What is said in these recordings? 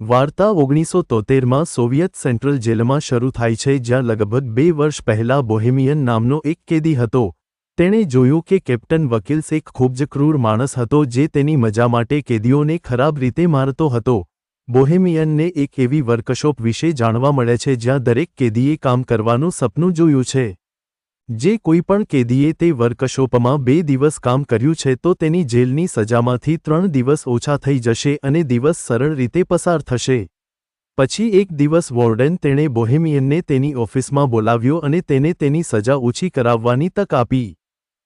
વાર્તા ઓગણીસો તોતેરમાં Soviet central જેલમાં શરૂ થાય છે, જ્યાં લગભગ બે વર્ષ પહેલા બોહેમિયન નામનો એક કેદી હતો. તેણે જોયું કે કેપ્ટન વકીલ્સ એક ખૂબ જ ક્રૂર માણસ હતો, જે તેની મજા માટે કેદીઓને ખરાબ રીતે મારતો હતો. બોહેમિયનને એક એવી વર્કશોપ વિશે જાણવા મળે છે, જ્યાં દરેક કેદીએ કામ કરવાનું સપનું જોયું છે. જે કોઈપણ કેદીએ તે વર્કશોપમાં બે દિવસ કામ કર્યું છે તો તેની જેલની સજામાંથી ત્રણ દિવસ ઓછા થઈ જશે અને દિવસ સરળ રીતે પસાર થશે. પછી એક દિવસ વોર્ડન તેણે બોહેમિયનને તેની ઓફિસમાં બોલાવ્યો અને તેને તેની સજા ઓછી કરાવવાની તક આપી.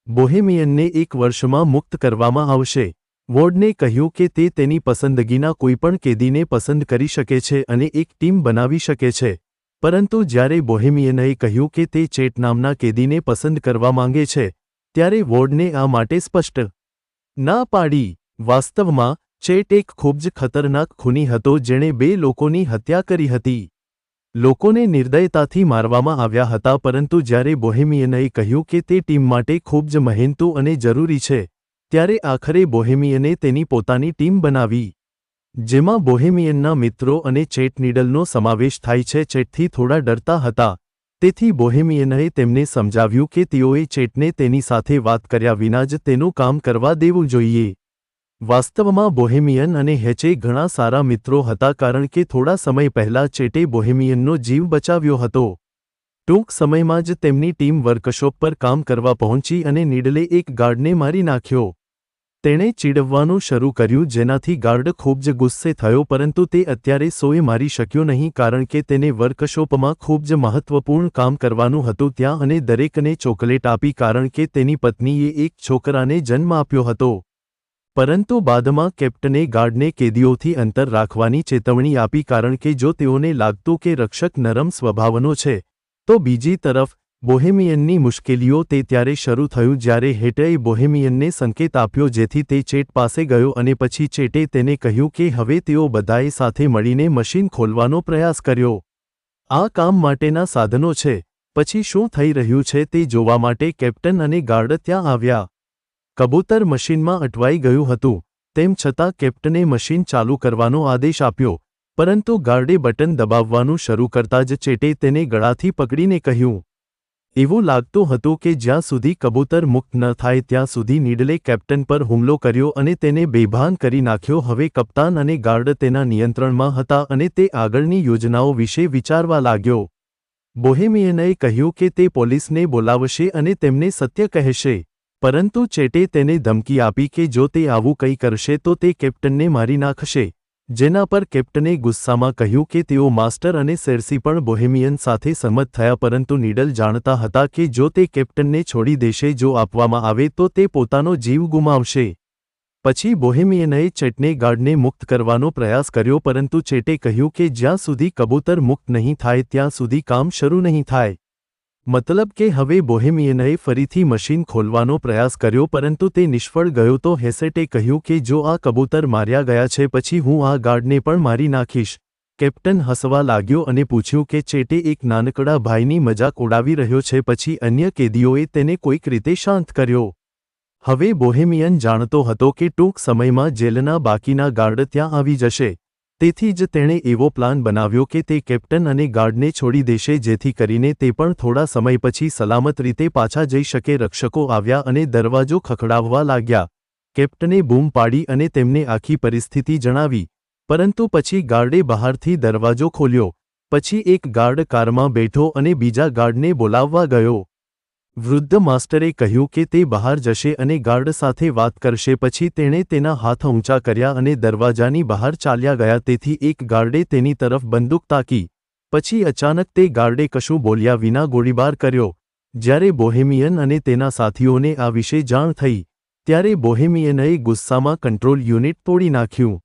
બોહેમિયનને એક વર્ષમાં મુક્ત કરવામાં આવશે. વોર્ડને કહ્યું કે તે તેની પસંદગીના કોઈપણ કેદીને પસંદ કરી શકે છે અને એક ટીમ બનાવી શકે છે. પરંતુ જ્યારે બોહેમિયનએ કહ્યું કે તે ચેટ નામના કેદીને પસંદ કરવા માંગે છે, ત્યારે વોર્ડને આ માટે સ્પષ્ટ ના પાડી. વાસ્તવમાં, ચેટ એક ખૂબ જ ખતરનાક ખૂની હતો જેણે બે લોકોની હત્યા કરી હતી. લોકોને નિર્દયતાથી મારવામાં આવ્યા હતા, પરંતુ જ્યારે બોહેમિયનએ કહ્યું કે તે ટીમ માટે ખૂબ જ મહેનતુ અને જરૂરી છે, ત્યારે આખરે બોહેમિયને તેની પોતાની ટીમ બનાવી. જેમાં બોહેમિયનના મિત્રો અને ચેટ નીડલનો સમાવેશ થાય છે. ચેટથી થોડા ડરતા હતા. તેથી બોહેમિયનએ તેમને સમજાવ્યું કે તેઓએ ચેટને તેની સાથે વાત કર્યા વિના જ તેનું કામ કરવા દેવું જોઈએ. વાસ્તવમાં બોહેમિયન અને હેચે ઘણા સારા મિત્રો હતા કારણ કે થોડા સમય પહેલા ચેટે બોહેમિયનનો જીવ બચાવ્યો હતો. ટૂંક સમયમાં જ તેમની ટીમ વર્કશોપ પર કામ કરવા પહોંચી અને નીડલે એક ગાર્ડને મારી નાખ્યો. તેણે ચીડવવાનું શરૂ કર્યું જેનાથી ગાર્ડ ખૂબ જ ગુસ્સે થયો પરંતુ તે અત્યારે સોએ મારી શક્યો નહીં કારણ કે તેને વર્કશોપમાં ખૂબ જ મહત્વપૂર્ણ કામ કરવાનું હતું ત્યાં અને દરેકને ચોકલેટ આપી કારણ કે તેની પત્નીએ એક છોકરાને જન્મ આપ્યો હતો. પરંતુ બાદમાં કેપ્ટને ગાર્ડને કેદીઓથી અંતર રાખવાની ચેતવણી આપી કારણ કે જો તેઓને લાગતું કે રક્ષક નરમ સ્વભાવનો છે, તો બીજી તરફ બોહેમિયનની મુશ્કેલીઓ તે ત્યારે શરૂ થયું જ્યારે હેટેએ બોહેમિયનને સંકેત આપ્યો જેથી તે ચેટ પાસે ગયો અને પછી ચેટે તેને કહ્યું કે હવે તેઓ બધાએ સાથે મળીને મશીન ખોલવાનો પ્રયાસ કર્યો. આ કામ માટેના સાધનો છે. પછી શું થઈ રહ્યું છે તે જોવા માટે કેપ્ટન અને ગાર્ડ ત્યાં આવ્યા. કબૂતર મશીનમાં અટવાઈ ગયું હતું. તેમ છતાં કેપ્ટને મશીન ચાલુ કરવાનો આદેશ આપ્યો. પરંતુ ગાર્ડે બટન દબાવવાનું શરૂ કરતા જ ચેટે તેને ગળાથી પકડીને કહ્યું એવું લાગતું હતું કે જ્યાં સુધી કબૂતર મુક્ત ન થાય ત્યાં સુધી નીડલે કેપ્ટન પર હુમલો કર્યો અને તેને બેભાન કરી નાખ્યો. હવે કપ્તાન અને ગાર્ડ તેના નિયંત્રણમાં હતા અને તે આગળની યોજનાઓ વિશે વિચારવા લાગ્યો. બોહેમિયનએ કહ્યું કે તે પોલીસને બોલાવશે અને તેમને સત્ય કહેશે. પરંતુ ચેટે તેને ધમકી આપી કે જો તે આવું કંઈ કરશે તો તે કેપ્ટનને મારી નાખશે. જેના પર કેપ્ટને ગુસ્સામાં કહ્યું કે તેઓ માસ્ટર અને સેર્સી પણ બોહેમિયન સાથે સંમત થયા પરંતુ નીડલ જાણતા હતા કે જો તે કેપ્ટનને છોડી દેશે જો આપવામાં આવે તો તે પોતાનો જીવ ગુમાવશે. પછી બોહેમિયનએ ચેટને ગાર્ડને મુક્ત કરવાનો પ્રયાસ કર્યો પરંતુ ચેટે કહ્યું કે જ્યાં સુધી કબૂતર મુક્ત નહીં થાય ત્યાં સુધી કામ શરૂ નહીં થાય. મતલબ કે હવે બોહેમિયનએ ફરીથી મશીન ખોલવાનો પ્રયાસ કર્યો પરંતુ તે નિષ્ફળ ગયો તો હેસેટે કહ્યું કે જો આ કબૂતર માર્યા ગયા છે પછી હું આ ગાર્ડને પણ મારી નાખીશ. કેપ્ટન હસવા લાગ્યો અને પૂછ્યું કે ચેટે એક નાનકડા ભાઈની મજાક ઉડાવી રહ્યો છે પછી અન્ય કેદીઓએ તેને કોઈક રીતે શાંત કર્યો. હવે બોહેમિયન જાણતો હતો કે ટૂંક સમયમાં જેલના બાકીના ગાર્ડ ત્યાં આવી જશે. તેથી જ તેણે એવો પ્લાન બનાવ્યો કે તે કેપ્ટન અને ગાર્ડને છોડી દેશે, જેથી કરીને તે પણ થોડા સમય પછી સલામત રીતે પાછા જઈ શકે, રક્ષકો આવ્યા અને દરવાજો ખખડાવવા લાગ્યા. કેપ્ટને બૂમ પાડી અને તેમને આખી પરિસ્થિતિ જણાવી. પરંતુ પછી ગાર્ડે બહારથી દરવાજો ખોલ્યો. પછી એક ગાર્ડ કારમાં બેઠો અને બીજા ગાર્ડને બોલાવવા ગયો. વૃદ્ધ માસ્ટરે કહ્યું કે તે બહાર જશે અને ગાર્ડ સાથે વાત કરશે, પછી તેણે તેના હાથ ઊંચા કર્યા અને દરવાજાની બહાર ચાલ્યા ગયા. તેથી એક ગાર્ડે તેની તરફ બંદૂક તાકી, પછી અચાનક તે ગાર્ડે કશું બોલ્યા વિના ગોળીબાર કર્યો. જ્યારે બોહેમિયન અને તેના સાથીઓને આ વિશે જાણ થઈ, ત્યારે બોહેમિયનએ ગુસ્સામાં કંટ્રોલ યુનિટ તોડી નાખ્યું.